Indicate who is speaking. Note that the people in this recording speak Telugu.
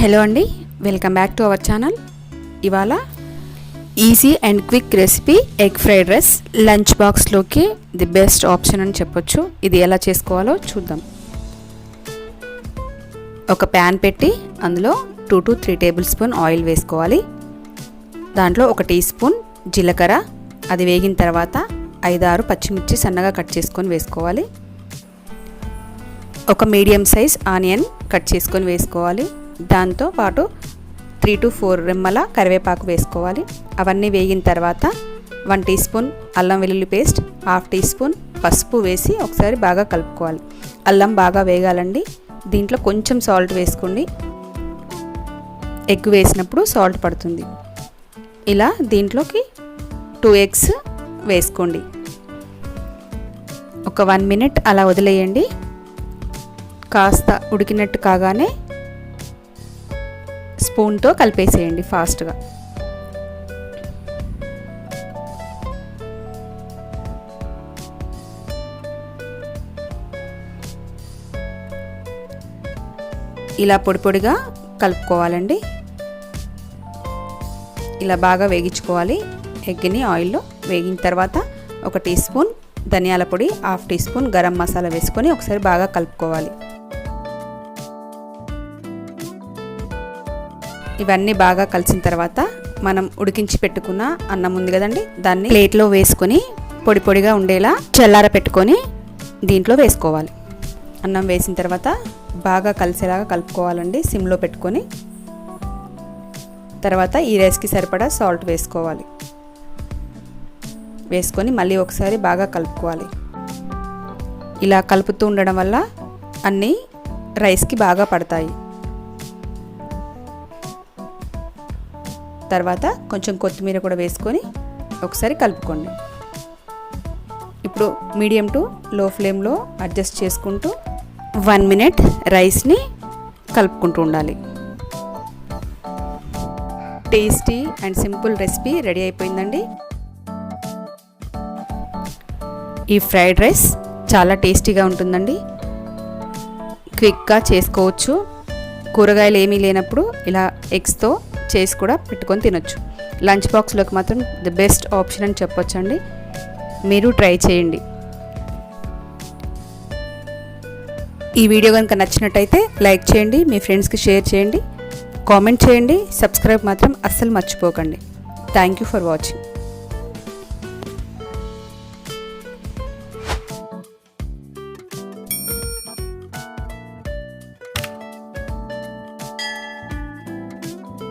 Speaker 1: హలో అండి welcome back to our channel. ఇవాళ easy and quick recipe egg fried rice lunch బాక్స్లోకి ది బెస్ట్ ఆప్షన్ అని చెప్పొచ్చు. ఇది ఎలా చేసుకోవాలో చూద్దాం. ఒక ప్యాన్ పెట్టి అందులో two to three tablespoon oil వేసుకోవాలి. దాంట్లో ఒక టీ స్పూన్ జీలకర్ర అది వేగిన తర్వాత ఐదారు పచ్చిమిర్చి సన్నగా కట్ చేసుకొని వేసుకోవాలి. ఒక మీడియం సైజ్ ఆనియన్ కట్ చేసుకొని వేసుకోవాలి. దాంతో పాటు త్రీ టు ఫోర్ రెమ్మల కరివేపాకు వేసుకోవాలి. అవన్నీ వేగిన తర్వాత వన్ టీ స్పూన్ అల్లం వెల్లుల్లి పేస్ట్ హాఫ్ టీ స్పూన్ పసుపు వేసి ఒకసారి బాగా కలుపుకోవాలి. అల్లం బాగా వేగాలండి. దీంట్లో కొంచెం సాల్ట్ వేసుకోండి. ఎగ్ వేసినప్పుడు సాల్ట్ పడుతుంది. ఇలా దీంట్లోకి టూ ఎగ్స్ వేసుకోండి. ఒక వన్ మినిట్ అలా వదిలేయండి. కాస్త ఉడికినట్టు కాగానే స్పూన్తో కలిపేసేయండి ఫాస్ట్గా. ఇలా పొడి పొడిగా కలుపుకోవాలండి. ఇలా బాగా వేగించుకోవాలి. ఎగ్ని ఆయిల్లో వేగిన తర్వాత ఒక టీ స్పూన్ ధనియాల పొడి half teaspoon garam masala వేసుకొని ఒకసారి బాగా కలుపుకోవాలి. ఇవన్నీ బాగా కలిసిన తర్వాత మనం ఉడికించి పెట్టుకున్న అన్నం ఉంది కదండి దాన్ని ప్లేట్లో వేసుకొని పొడి పొడిగా ఉండేలా చల్లార పెట్టుకొని దీంట్లో వేసుకోవాలి. అన్నం వేసిన తర్వాత బాగా కలిసేలాగా కలుపుకోవాలండి సిమ్లో పెట్టుకొని. తర్వాత ఈ రైస్కి సరిపడా సాల్ట్ వేసుకోవాలి. వేసుకొని మళ్ళీ ఒకసారి బాగా కలుపుకోవాలి. ఇలా కలుపుతూ ఉండడం వల్ల అన్నీ రైస్కి బాగా పడతాయి. తర్వాత కొంచెం కొత్తిమీర కూడా వేసుకొని ఒకసారి కలుపుకోండి. ఇప్పుడు మీడియం టు లో ఫ్లేమ్లో అడ్జస్ట్ చేసుకుంటూ వన్ మినిట్ రైస్ని కలుపుకుంటూ ఉండాలి. Tasty and simple recipe ready అయిపోయిందండి. ఈ ఫ్రైడ్ రైస్ చాలా టేస్టీగా ఉంటుందండి. క్విక్గా చేసుకోవచ్చు. కూరగాయలు ఏమీ లేనప్పుడు ఇలా ఎగ్స్తో చేసి కూడా పెట్టుకొని తినొచ్చు. లంచ్ బాక్స్లోకి మాత్రం ది బెస్ట్ ఆప్షన్ అని చెప్పొచ్చండి. మీరు ట్రై చేయండి. ఈ వీడియో కనుక నచ్చినట్టయితే లైక్ చేయండి మీ ఫ్రెండ్స్కి షేర్ చేయండి కామెంట్ చేయండి సబ్స్క్రైబ్ మాత్రం అస్సలు మర్చిపోకండి. Thank you for watching